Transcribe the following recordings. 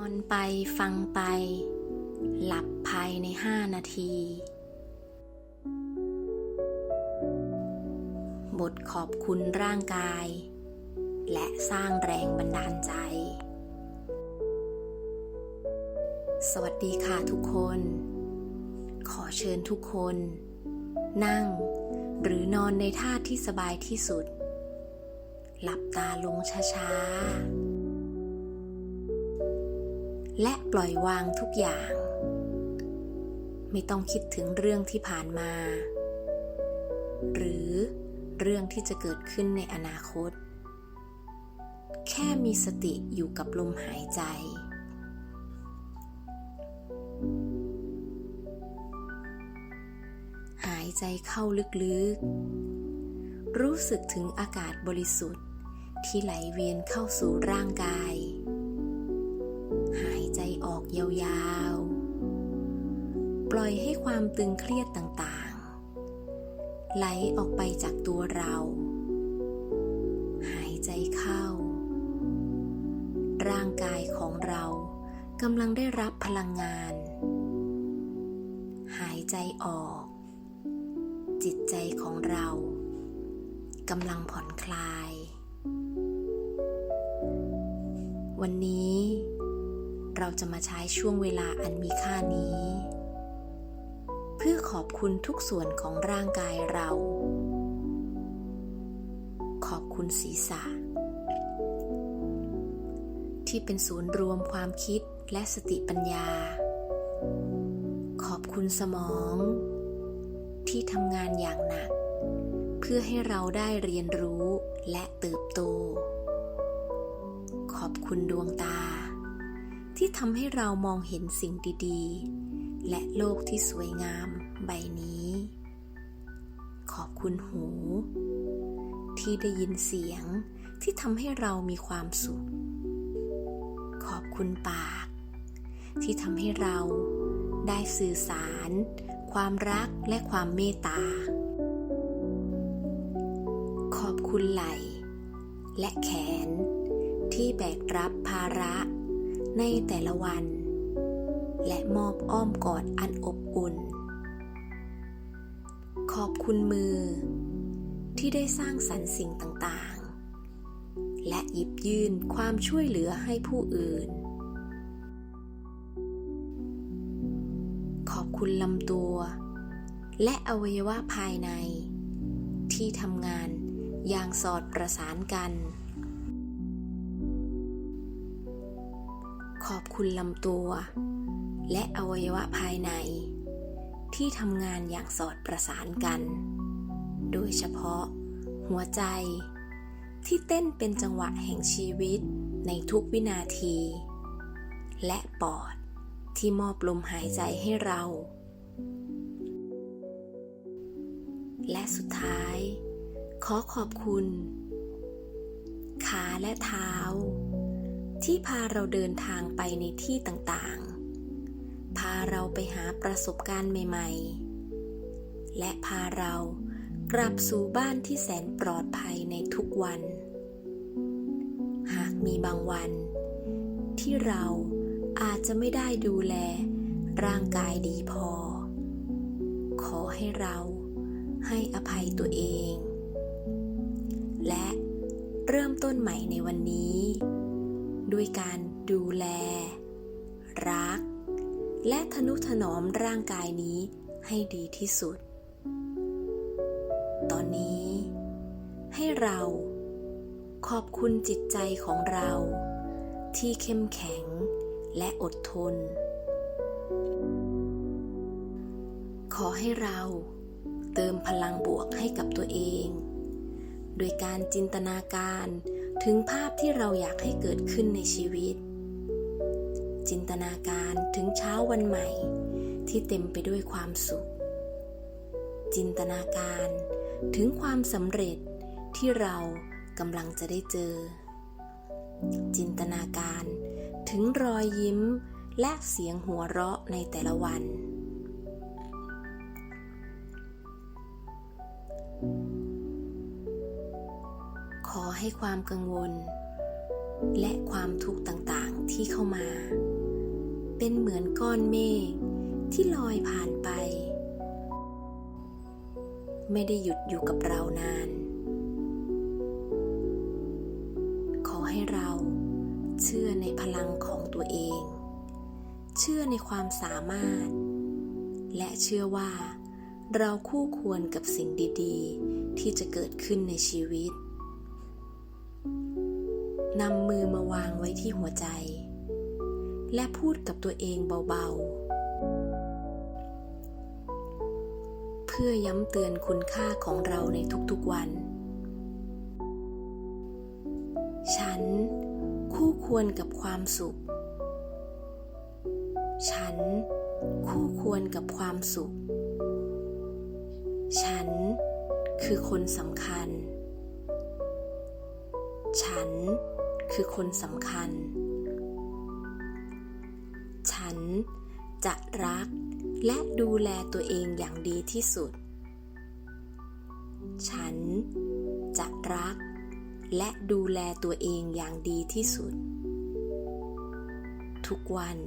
อนไปฟังไป หลับภายในห้านาที บทขอบคุณร่างกาย และสร้างแรงบันดาลใจ สวัสดีค่ะทุกคน ขอเชิญทุกคน นั่งหรือนอนในท่าที่สบายที่สุด หลับตาลงช้าๆ และปล่อยวางทุกอย่าง ไม่ต้องคิดถึงเรื่องที่ผ่านมา หรือเรื่องที่จะเกิดขึ้นในอนาคต แค่มีสติอยู่กับลมหายใจ หายใจเข้าลึกๆ รู้สึกถึงอากาศบริสุทธิ์ที่ไหลเวียนเข้าสู่ร่างกาย ยาวๆ ปล่อยให้ความตึงเครียดต่างๆ ไหลออกไปจากตัวเรา หายใจเข้า ร่างกายของเรากำลังได้รับพลังงาน หายใจออก จิตใจของเรากำลังผ่อนคลาย วันนี้ เราจะมาใช้ช่วงเวลาอันมีค่านี้ เพื่อขอบคุณทุกส่วนของร่างกายเรา ขอบคุณศีรษะ ที่เป็นศูนย์รวมความคิดและสติปัญญา ขอบคุณสมอง ที่ทำงานอย่างหนัก เพื่อให้เราได้เรียนรู้และเติบโต ขอบคุณดวงตา ที่ทำให้เรามองเห็นสิ่งดีๆ และโลกที่สวยงามใบนี้ ขอบคุณหู ที่ได้ยินเสียงที่ทำให้เรามีความสุข ขอบคุณปาก ที่ทำให้เราได้สื่อสาร ความรักและความเมตตา ขอบคุณไหล่ และแขนที่แบกรับภาระ ในแต่ละวัน และมอบอ้อมกอดอันอบอุ่น ขอบคุณมือ ที่ได้สร้างสรรค์สิ่งต่างๆ และหยิบยื่นความช่วยเหลือให้ผู้อื่น ขอบคุณลำตัว และอวัยวะภายใน ที่ทำงานอย่างสอดประสานกัน ขอบคุณลำตัว และอวัยวะภายใน ที่ทำงานอย่างสอดประสานกัน โดยเฉพาะ หัวใจ ที่เต้นเป็นจังหวะแห่งชีวิตในทุกวินาที และปอดที่มอบลมหายใจให้เรา และสุดท้าย ขอขอบคุณ ขาและเท้า ที่พาเราเดินทางไปในที่ต่างๆ พาเราไปหาประสบการณ์ใหม่ ๆ และพาเรากลับสู่บ้านที่แสนปลอดภัยในทุกวัน หากมีบางวัน ที่เราอาจจะไม่ได้ดูแลร่างกายดีพอ ขอให้เราให้อภัยตัวเอง และเริ่มต้นใหม่ในวันนี้ ด้วยการดูแล รัก และทนุถนอมร่างกายนี้ให้ดีที่สุด ตอนนี้ ให้เราขอบคุณจิตใจของเรา ที่เข้มแข็งและอดทน ขอให้เราเติมพลังบวกให้กับตัวเอง โดยการจินตนาการ ถึงภาพที่เราอยากให้เกิดขึ้นในชีวิต จินตนาการถึงเช้าวันใหม่ที่เต็มไปด้วยความสุข จินตนาการถึงความสำเร็จที่เรากำลังจะได้เจอ จินตนาการถึงรอยยิ้มและเสียงหัวเราะในแต่ละวัน ขอให้ความกังวล และความทุกข์ต่างๆที่เข้ามา เป็นเหมือนก้อนเมฆที่ลอยผ่านไป ไม่ได้หยุดอยู่กับเรานาน ขอให้เราเชื่อในพลังของตัวเอง เชื่อในความสามารถ และเชื่อว่าเราคู่ควรกับสิ่งดี ๆ ที่จะเกิดขึ้นในชีวิต นำมือมาวางไว้ที่หัวใจ และพูดกับตัวเองเบาๆ เพื่อย้ำเตือนคุณค่าของเราในทุกๆวัน ฉันคู่ควรกับความสุข ฉันคู่ควรกับความสุข ฉันคือคนสำคัญ ฉัน คือคนสำคัญ ฉันจะรักและดูแลตัวเองอย่างดีที่สุด ฉันจะรักและดูแลตัวเองอย่างดีที่สุด ทุกวัน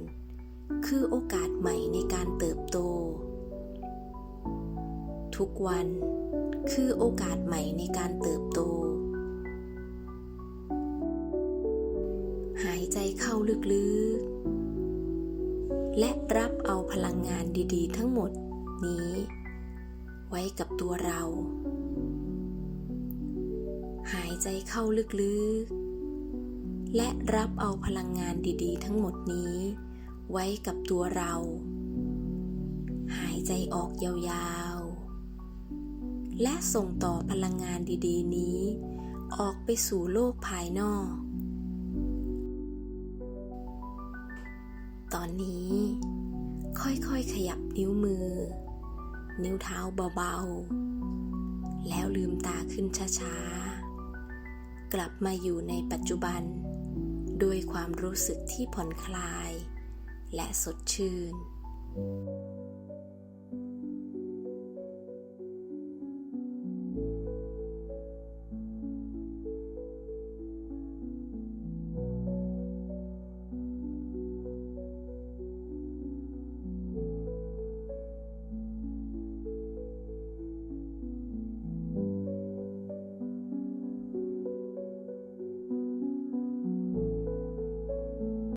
คือโอกาสใหม่ในการเติบโต ทุกวันคือโอกาสใหม่ในการเติบโต เข้าลึกๆ และรับเอาพลังงานดีๆ ทั้งหมดนี้ ไว้กับตัวเรา หายใจเข้าลึกๆ และรับเอาพลังงานดีๆ ทั้งหมดนี้ ไว้กับตัวเรา หายใจออกยาวๆ และส่งต่อพลังงานดีๆ นี้ ออกไปสู่โลกภายนอก ตอนนี้ ค่อยๆขยับนิ้วมือ นิ้วเท้าเบาๆ แล้วลืมตาขึ้นช้าๆ กลับมาอยู่ในปัจจุบัน ด้วยความรู้สึกที่ผ่อนคลาย และสดชื่น